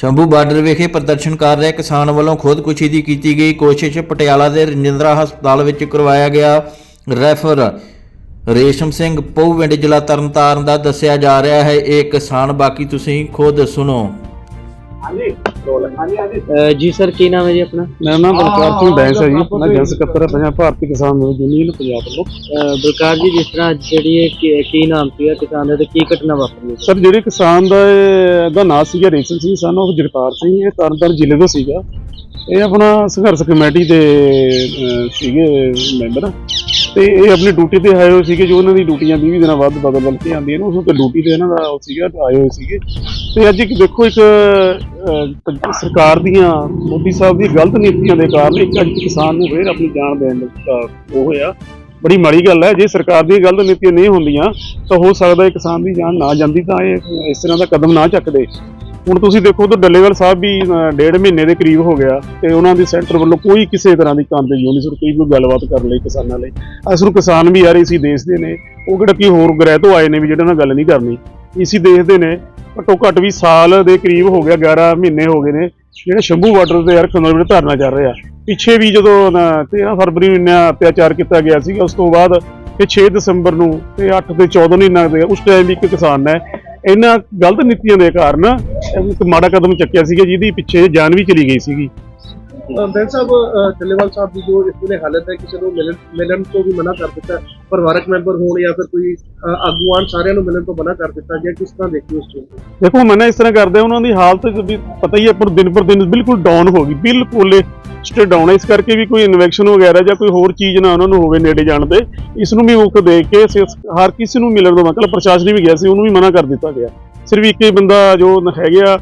Shambhu border ਵਿਖੇ ਪ੍ਰਦਰਸ਼ਨ ਕਰ ਰਹੇ ਕਿਸਾਨ ਵੱਲੋਂ ਖੁਦਕੁਸ਼ੀ ਦੀ ਕੀਤੀ ਗਈ ਕੋਸ਼ਿਸ਼ ਪਟਿਆਲਾ ਦੇ ਰਜਿੰਦਰਾ ਹਸਪਤਾਲ ਵਿੱਚ ਕਰਵਾਇਆ ਗਿਆ। ਰੈਫਰ ਰੇਸ਼ਮ ਸਿੰਘ ਪਉਵਿੰਡ ਜ਼ਿਲ੍ਹਾ ਤਰਨਤਾਰਨ ਦਾ ਦੱਸਿਆ ਜਾ ਰਿਹਾ ਹੈ, ਇਹ ਕਿਸਾਨ, ਬਾਕੀ ਤੁਸੀਂ ਖੁਦ ਸੁਣੋ। ਅਹ ਜੀ ਸਰ ਕੀ ਨਾਮ ਹੈ ਜੀ ਆਪਣਾ? ਮੇਰਾ ਨਾਮ ਬਲਕਾਰ ਸਿੰਘ ਬੈਂਸ ਹੈ ਜੀ। ਮੈਂ ਜਨ ਸਕੱਤਰ ਹਾਂ ਪੰਜਾਬ ਭਾਰਤੀ ਕਿਸਾਨ ਮਜ਼ਦੂਰ ਯੂਨੀਅਨ ਪੰਜਾਬ ਵੱਲੋਂ। ਅਹ ਬਲਕਾਰ ਜੀ ਜਿਸ ਤਰ੍ਹਾਂ ਅੱਜ ਜਿਹੜੀ ਇਹ ਕੀ- ਕੀ ਨਾਮ ਸੀਗਾ ਕਿਸਾਨ ਦਾ ਤੇ ਕੀ ਘਟਨਾ ਵਾਪਰੀ ਹੈ? ਸਰ ਜਿਹੜੇ ਕਿਸਾਨ ਦਾ ਇਹ- ਦਾ ਨਾਂ ਸੀਗਾ ਰੇਸ਼ਮ ਸਿੰਘ ਸਨ ਉਹ ਜਗਤਾਰ ਸਿੰਘ ਇਹ ਤਰਨਤਾਰਨ ਜ਼ਿਲ੍ਹੇ ਤੋਂ ਸੀਗਾ। ਇਹ ਆਪਣਾ ਸੰਘਰਸ਼ ਕਮੇਟੀ ਦੇ ਅਹ, ਸੀਗੇ ਮੈਂਬਰ। ਤੇ ਇਹ ਆਪਣੀ ਡਿਊਟੀ ਤੇ ਆਏ ਹੋਏ ਸੀਗੇ ਜੋ ਉਹਨਾਂ ਦੀ ਡਿਊਟੀਆਂ 20 ਦਿਨਾਂ ਬਾਅਦ ਬਦਲ ਬਦਲ ਕੇ ਆਉਂਦੀਆਂ ਨੇ ਉਸ ਤੇ ਡਿਊਟੀ ਤੇ ਇਹਨਾਂ ਦਾ ਉਹ ਸੀਗਾ ਆਏ ਹੋਏ ਸੀਗੇ। ਤੇ ਅੱਜ ਇੱਕ ਦੇਖੋ ਇੱਕ ਅਹ, ਸਰਕਾਰ ਦੀਆਂ ਮੋਦੀ ਸਾਹਿਬ ਦੀ ਗਲਤ ਨੀਤੀਆਂ ਦੇ ਕਾਰਨ ਇੱਕ ਅੱਜ ਕਿਸਾਨ ਨੂੰ ਫੇਰ ਆਪਣੀ ਜਾਨ ਦੇਣ ਦਾ ਉਹ ਹੋਇਆ। ਬੜੀ ਮਾੜੀ ਗੱਲ ਹੈ ਜੇ ਸਰਕਾਰ ਦੀਆਂ ਗਲਤ ਨੀਤੀਆਂ ਨਹੀਂ ਹੁੰਦੀਆਂ ਤਾਂ ਹੋ ਸਕਦਾ ਇਹ ਕਿਸਾਨ ਦੀ ਜਾਨ ਨਾ ਜਾਂਦੀ ਤਾਂ ਇਹ ਇਸ ਤਰ੍ਹਾਂ ਦਾ ਕਦਮ ਨਾ ਚੱਕਦੇ। ਹੁਣ ਤੁਸੀਂ ਦੇਖੋ ਤਾਂ ਡੱਲੇਵਾਲ ਸਾਹਿਬ ਵੀ ਅਹ, ਡੇਢ ਮਹੀਨੇ ਦੇ ਕਰੀਬ ਹੋ ਗਿਆ ਤੇ ਉਹਨਾਂ ਦੀ ਸੈਂਟਰ ਵੱਲੋਂ ਕੋਈ ਕਿਸੇ ਤਰ੍ਹਾਂ ਦੀ ਕੰਦ ਨਹੀਂ ਸੁਰ ਕੋਈ ਵੀ ਗੱਲਬਾਤ ਕਰਨ ਲਈ ਕਿਸਾਨਾਂ ਲਈ। ਅਸਲ ਕਿਸਾਨ ਵੀ ਯਾਰ ਇਸੀ ਦੇਸ਼ ਦੇ ਨੇ। ਉਹ ਕਿਹੜਾ ਕੀ ਹੋਰ ਗ੍ਰਹਿ ਤੋਂ ਆਏ ਨੇ ਵੀ ਜਿਹੜੇ ਨਾਲ ਗੱਲ ਨਹੀਂ ਕਰਨੀ। ਇਸੀ ਦੇਸ਼ ਦੇ ਨੇ। ਘੱਟੋ ਘੱਟ ਵੀ ਸਾਲ ਦੇ ਕਰੀਬ ਹੋ ਗਿਆ 11 ਮਹੀਨੇ ਹੋ ਗਏ ਨੇ। ਜਿਹੜੇ ਸ਼ੰਭੂ ਬਾਰਡਰ ਤੇ ਯਾਰ ਖੰਦਰ ਵਿੱਚ ਧਰਨਾ ਚੱਲ ਰਿਹਾ। ਪਿੱਛੇ ਵੀ ਜਦੋਂ ਅਹ, 13 ਫਰਵਰੀ ਨੂੰ ਇੰਨਾ ਅਤਿਆਚਾਰ ਕੀਤਾ ਗਿਆ ਸੀਗਾ ਉਸ ਤੋਂ ਬਾਅਦ ਤੇ 6 ਦਸੰਬਰ ਨੂੰ ਤੇ 8 ਤੇ 14 ਨੂੰ ਇੰਨਾ ਦੇ ਉਸ ਟਾਈਮ ਵੀ ਇੱਕ ਕਿਸਾਨ ਨੇ। ਇਹਨਾਂ ਗਲਤ ਨੀਤੀਆਂ ਦੇ ਕਾਰਨ ਇੱਕ ਮਾੜਾ ਕਦਮ ਚੱਕਿਆ ਸੀਗਾ ਜਿਹਦੀ ਪਿੱਛੇ ਜਾਨ ਵੀ ਚਲੀ ਗਈ ਸੀਗੀ। ਬੈਂਕ ਸਾਹਿਬ ਟੱਲੇਵਾਲ ਸਾਹਿਬ ਦੀ ਜੋ ਇਸ ਵੇਲੇ ਹਾਲਤ ਹੈ ਕਿਸੇ ਨੂੰ ਮਿਲਣ ਮਿਲਣ ਤੋਂ ਵੀ ਮਨਾ ਕਰ ਦਿੱਤਾ ਹੈ। ਪਰਿਵਾਰਕ ਮੈਂਬਰ ਹੋਣ ਜਾਂ ਫਿਰ ਕੋਈ ਆਗੂਆਨ ਸਾਰਿਆਂ ਨੂੰ ਮਿਲਣ ਤੋਂ ਮਨਾ ਕਰ ਦਿੱਤਾ ਗਿਆ ਕਿਸ ਤਰ੍ਹਾਂ ਦੇਖੀ ਉਸ ਚੀਜ਼ ਨੂੰ? ਦੇਖੋ ਮੈਂ ਨਾ ਇਸ ਤਰ੍ਹਾਂ ਕਰਦੇ ਉਹਨਾਂ ਦੀ ਹਾਲਤ ਵੀ ਪਤਾ ਹੀ ਹੈ ਪਰ ਦਿਨ ਪਰ ਦਿਨ ਬਿਲਕੁਲ ਡਾਊਨ ਹੋ ਗਈ। ਬਿਲਕੁਲ ਸਟੇ ਡਾਊਨ ਇਸ ਕਰਕੇ ਵੀ ਕੋਈ ਇਨਵੈਕਸ਼ਨ ਵਗੈਰਾ ਜਾਂ ਕੋਈ ਹੋਰ ਚੀਜ਼ ਨਾ ਉਹਨਾਂ ਨੂੰ ਹੋਵੇ ਨੇੜੇ ਜਾਣ ਦੇ ਇਸ ਨੂੰ ਵੀ ਮੁੱਖ ਦੇਖ ਕੇ ਅਸੀਂ ਹਰ ਕਿਸੇ ਨੂੰ ਮਿਲਣ ਦਾ ਮਤਲਬ ਪ੍ਰਸ਼ਾਸਨ ਵੀ ਗਿਆ ਸੀ ਉਹਨੂੰ ਵੀ ਮਨਾ ਕਰ ਦਿੱਤਾ ਗਿਆ। ਸਿਰਫ ਇੱਕ ਹੀ ਬੰਦਾ ਜੋ ਹੈਗੇ ਆ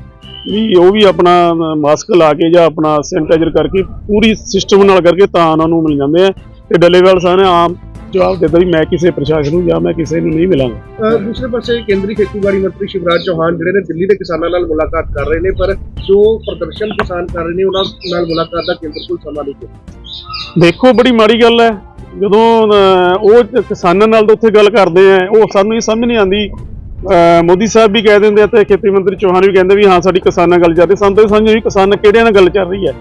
ਵੀ ਉਹ ਵੀ ਆਪਣਾ ਮਾਸਕ ਲਾ ਕੇ ਜਾਂ ਆਪਣਾ ਸੈਨੀਟਾਈਜ਼ਰ ਕਰਕੇ ਪੂਰੀ ਸਿਸਟਮ ਨਾਲ ਕਰਕੇ ਤਾਂ ਉਹਨਾਂ ਨੂੰ ਮਿਲ ਜਾਂਦੇ ਆ। ਤੇ ਡੱਲੇਵਾਲ ਸਾਹਿਬ ਨੇ ਆਮ ਜਵਾਬ ਦਿੱਤਾ ਵੀ ਮੈਂ ਕਿਸੇ ਪ੍ਰਸ਼ਾਸਨ ਨੂੰ ਜਾਂ ਮੈਂ ਕਿਸੇ ਨੂੰ ਨਹੀਂ ਮਿਲਾਂਗਾ। ਦੂਸਰੇ ਪਾਸੇ ਕੇਂਦਰੀ ਖੇਤੀਬਾੜੀ ਮੰਤਰੀ ਸ਼ਿਵਰਾਜ ਚੌਹਾਨ ਜਿਹੜੇ ਨੇ ਦਿੱਲੀ ਦੇ ਕਿਸਾਨਾਂ ਨਾਲ ਮੁਲਾਕਾਤ ਕਰ ਰਹੇ ਨੇ ਪਰ ਜੋ ਪ੍ਰਦਰਸ਼ਨ ਕਿਸਾਨ ਕਰ ਰਹੇ ਨੇ ਉਹਨਾਂ ਨਾਲ ਮੁਲਾਕਾਤ ਦਾ ਕੇਂਦਰ ਕੋਲ ਸਮਾਂ ਨਹੀਂ ਹੈ। ਦੇਖੋ ਬੜੀ ਮਾੜੀ ਗੱਲ ਹੈ। ਜਦੋਂ ਉਹ ਕਿਸਾਨਾਂ ਨਾਲ ਉੱਥੇ ਗੱਲ ਕਰਦੇ ਆ ਉਹ ਸਾਨੂੰ ਇਹ ਸਮਝ ਨਹੀਂ ਆਉਂਦੀ ਮੋਦੀ ਸਾਹਿਬ ਵੀ ਕਹਿ ਦਿੰਦੇ ਆ ਤੇ ਖੇਤੀ ਮੰਤਰੀ ਚੌਹਾਨ ਵੀ ਕਹਿੰਦੇ ਵੀ ਹਾਂ, ਸਾਡੀ ਕਿਸਾਨਾਂ ਗੱਲ ਚੱਲ ਰਹੀ ਸਾਨੂੰ ਤਾਂ ਇਹ ਸਮਝ ਨਹੀਂ ਕਿਸਾਨ ਕਿਹੜਿਆਂ ਨਾਲ ਗੱਲ ਚੱਲ ਰਹੀ ਹੈ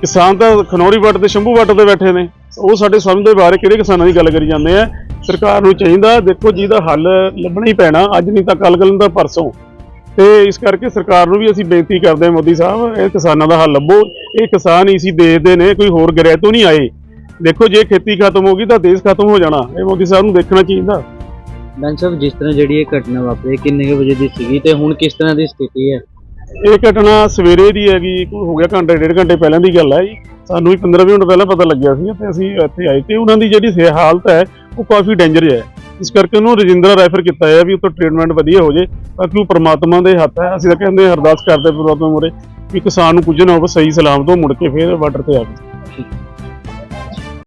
ਕਿਸਾਨ ਤਾਂ ਖਨੌਰੀ ਵੱਟ ਤੇ ਸ਼ੰਭੂ ਵੱਟ ਤੇ ਬੈਠੇ ਨੇ। ਉਹ ਸਾਡੇ ਸਮਝ ਦੇ ਬਾਰੇ ਕਿਹੜੇ ਕਿਸਾਨਾਂ ਦੀ ਗੱਲ ਕਰੀ ਜਾਂਦੇ ਆ? ਸਰਕਾਰ ਨੂੰ ਚਾਹੀਦਾ, ਦੇਖੋ ਜਿਹਦਾ ਹੱਲ ਲੱਭਣਾ ਹੀ ਪੈਣਾ, ਅੱਜ ਨਹੀਂ ਤਾਂ ਕੱਲ ਕੱਲ ਤਾਂ ਪਰਸੋਂ। ਤੇ ਇਸ ਕਰਕੇ ਸਰਕਾਰ ਨੂੰ ਵੀ ਅਸੀਂ ਬੇਨਤੀ ਕਰਦੇ ਹਾਂ ਮੋਦੀ ਸਾਹਿਬ, ਇਹ ਕਿਸਾਨਾਂ ਦਾ ਹੱਲ ਲੱਭੋ। ਇਹ ਕਿਸਾਨ ਇਸੀ ਦੇਸ਼ ਦੇ ਨੇ, ਕੋਈ ਹੋਰ ਗ੍ਰਹਿ ਤੋਂ ਨਹੀਂ ਆਏ। ਦੇਖੋ ਜੇ ਖੇਤੀ ਖਤਮ ਹੋ ਗਈ ਤਾਂ ਦੇਸ਼ ਖਤਮ ਹੋ ਜਾਣਾ। ਇਹ ਮੋਦੀ ਸਾਹਿਬ ਨੂੰ ਦੇਖਣਾ ਚਾਹੀਦਾ। ਬੈਂਸ ਸਾਹਿਬ ਜਿਸ ਤਰ੍ਹਾਂ ਜਿਹੜੀ ਇਹ ਘਟਨਾ ਵਾਪਰੀ ਕਿੰਨੇ ਕੁ ਵਜੇ ਦੀ ਸੀਗੀ ਤੇ ਹੁਣ ਕਿਸ ਤਰ੍ਹਾਂ ਦੀ ਸਥਿਤੀ ਹੈ? ਇਹ ਘਟਨਾ ਸਵੇਰੇ ਦੀ ਹੈਗੀ ਕੋਈ ਹੋ ਗਿਆ ਘੰਟੇ ਡੇਢ ਘੰਟੇ ਪਹਿਲਾਂ ਦੀ ਗੱਲ ਹੈ ਜੀ। ਸਾਨੂੰ ਵੀ 15 20 ਮਿੰਟ ਪਹਿਲਾਂ ਪਤਾ ਲੱਗਿਆ ਸੀ ਤੇ ਅਸੀਂ ਇੱਥੇ ਆਏ ਤੇ ਉਹਨਾਂ ਦੀ ਜਿਹੜੀ ਹਾਲਤ ਹੈ ਉਹ ਕਾਫੀ ਡੇਂਜਰ ਹੈ। ਇਸ ਕਰਕੇ ਉਹਨੂੰ ਰਜਿੰਦਰਾ ਰੈਫਰ ਕੀਤਾ ਹੈ ਵੀ ਉੱਥੋਂ ਟ੍ਰੀਟਮੈਂਟ ਵਧੀਆ ਹੋ ਜੇ ਬਾਕੀ ਉਹ ਪ੍ਰਮਾਤਮਾ ਦੇ ਹੱਥ ਹੈ। ਅਸੀਂ ਤਾਂ ਕਹਿੰਦੇ ਅਰਦਾਸ ਕਰਦੇ ਪ੍ਰਮਾਤਮਾ ਮੂਹਰੇ ਵੀ ਕਿਸਾਨ ਨੂੰ ਕੁਝ ਨਾ ਹੋਵੇ ਸਹੀ ਸਲਾਮਤ ਉਹ ਮੁੜ ਕੇ ਫੇਰ ਬਾਰਡਰ ਤੇ ਆਵੇ